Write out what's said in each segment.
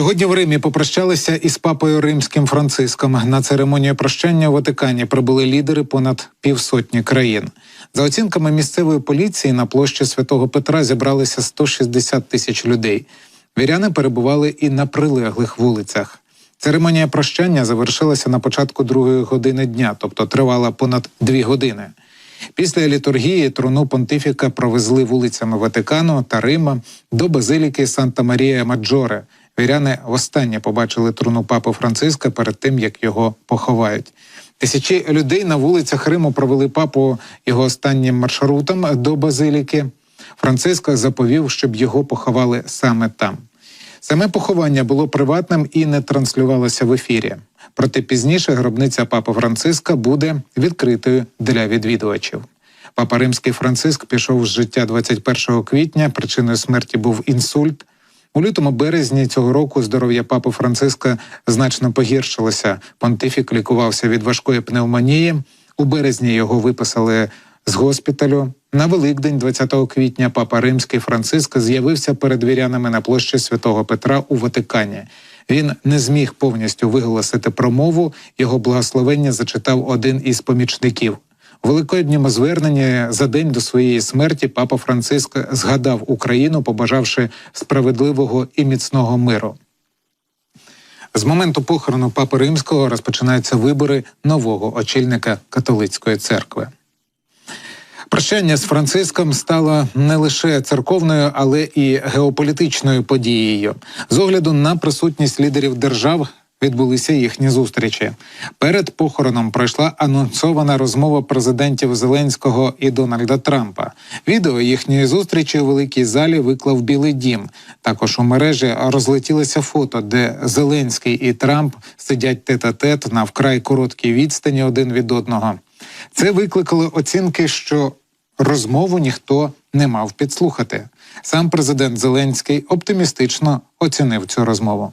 Сьогодні в Римі попрощалися із папою римським Франциском. На церемонію прощання у Ватикані прибули лідери понад півсотні країн. За оцінками місцевої поліції, на площі святого Петра зібралися 160 тисяч людей. Віряни перебували і на прилеглих вулицях. Церемонія прощання завершилася на початку другої години дня, тобто тривала понад дві години. Після літургії труну понтифіка провезли вулицями Ватикану та Рима до базиліки Санта Марія Маджоре. Віряни востаннє побачили труну папи Франциска перед тим, як його поховають. Тисячі людей на вулицях Риму провели папу його останнім маршрутом до базиліки. Франциск заповів, щоб його поховали саме там. Саме поховання було приватним і не транслювалося в ефірі. Проте пізніше гробниця папи Франциска буде відкритою для відвідувачів. Папа Римський Франциск пішов з життя 21 квітня. Причиною смерті був інсульт. У лютому березні цього року здоров'я папи Франциска значно погіршилося. Понтифік лікувався від важкої пневмонії. У березні його виписали з госпіталю. На Великдень, 20 квітня, папа Римський Франциск з'явився перед вірянами на площі Святого Петра у Ватикані. Він не зміг повністю виголосити промову. Його благословення зачитав один із помічників. У великодньому зверненні за день до своєї смерті папа Франциск згадав Україну, побажавши справедливого і міцного миру. З моменту похорону папи римського розпочинаються вибори нового очільника католицької церкви. Прощання з Франциском стало не лише церковною, але і геополітичною подією. З огляду на присутність лідерів держав відбулися їхні зустрічі. Перед похороном пройшла анонсована розмова президентів Зеленського і Дональда Трампа. Відео їхньої зустрічі у великій залі виклав Білий Дім. Також у мережі розлетілося фото, де Зеленський і Трамп сидять тет-а-тет на вкрай короткій відстані один від одного. Це викликало оцінки, що розмову ніхто не мав підслухати. Сам президент Зеленський оптимістично оцінив цю розмову.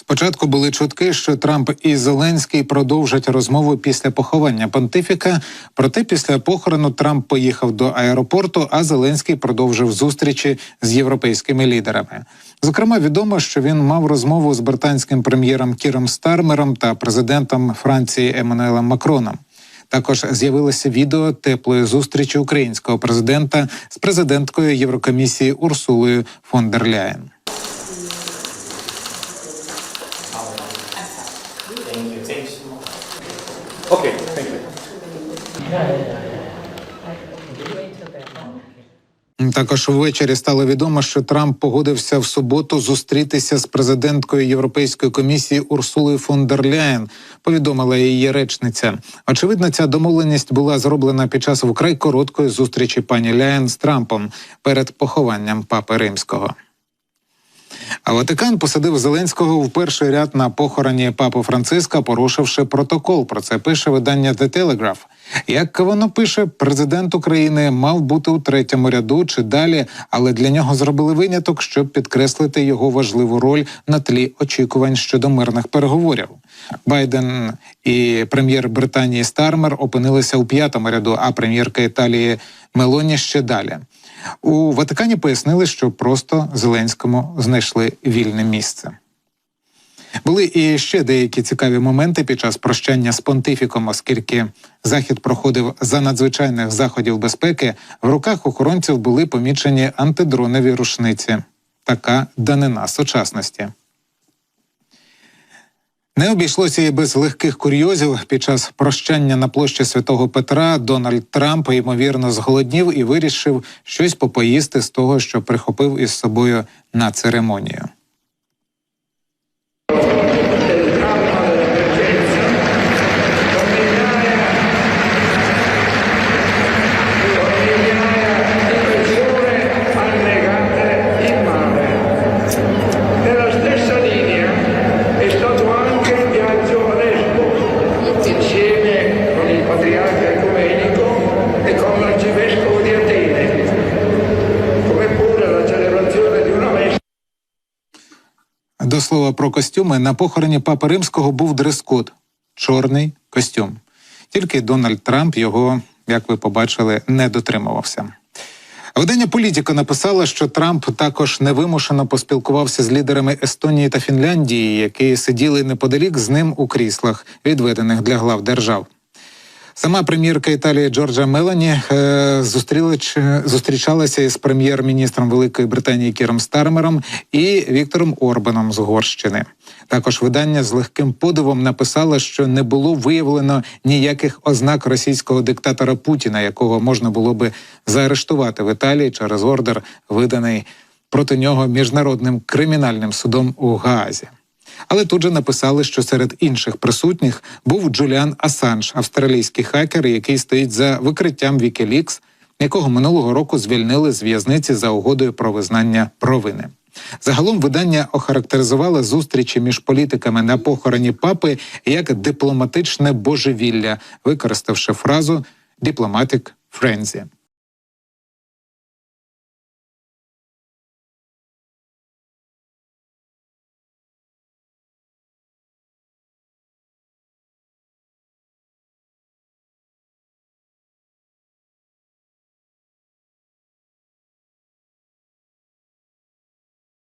Спочатку були чутки, що Трамп і Зеленський продовжать розмову після поховання понтифіка. Проте після похорону Трамп поїхав до аеропорту, а Зеленський продовжив зустрічі з європейськими лідерами. Зокрема, відомо, що він мав розмову з британським прем'єром Кіром Стармером та президентом Франції Еммануелем Макроном. Також з'явилося відео теплої зустрічі українського президента з президенткою Єврокомісії Урсулою фон дер Ляєн. Okay, thank you. Також ввечері стало відомо, що Трамп погодився в суботу зустрітися з президенткою Європейської комісії Урсулою фон дер Ляєн, повідомила її речниця. Очевидно, ця домовленість була зроблена під час вкрай короткої зустрічі пані Ляєн з Трампом перед похованням папи римського. А Ватикан посадив Зеленського в перший ряд на похороні папи Франциска, порушивши протокол. Про це пише видання The Telegraph. Як воно пише, президент України мав бути у третьому ряду чи далі, але для нього зробили виняток, щоб підкреслити його важливу роль на тлі очікувань щодо мирних переговорів. Байден і прем'єр Британії Стармер опинилися у п'ятому ряду, а прем'єрка Італії Мелоні ще далі. У Ватикані пояснили, що просто Зеленському знайшли вільне місце. Були і ще деякі цікаві моменти під час прощання з понтифіком, оскільки захід проходив за надзвичайних заходів безпеки. В руках охоронців були помічені антидронові рушниці. Така данина сучасності. Не обійшлося і без легких курйозів. Під час прощання на площі Святого Петра Дональд Трамп ймовірно зголоднів і вирішив щось попоїсти з того, що прихопив із собою на церемонію. Слова про костюми, на похороні папи римського був дрес-код – чорний костюм. Тільки Дональд Трамп його, як ви побачили, не дотримувався. Видання Політіка написала, що Трамп також невимушено поспілкувався з лідерами Естонії та Фінляндії, які сиділи неподалік з ним у кріслах, відведених для глав держав. Сама прем'єрка Італії Джорджа Мелані е, зустрілич, зустрічалася із прем'єр-міністром Великої Британії Кіром Стармером і Віктором Орбаном з Угорщини. Також видання з легким подивом написало, що не було виявлено ніяких ознак російського диктатора Путіна, якого можна було би заарештувати в Італії через ордер, виданий проти нього міжнародним кримінальним судом у Гаазі. Але тут же написали, що серед інших присутніх був Джуліан Асанж, австралійський хакер, який стоїть за викриттям Wikileaks, якого минулого року звільнили з в'язниці за угодою про визнання провини. Загалом видання охарактеризувало зустрічі між політиками на похороні папи як дипломатичне божевілля, використавши фразу «diplomatic frenzy».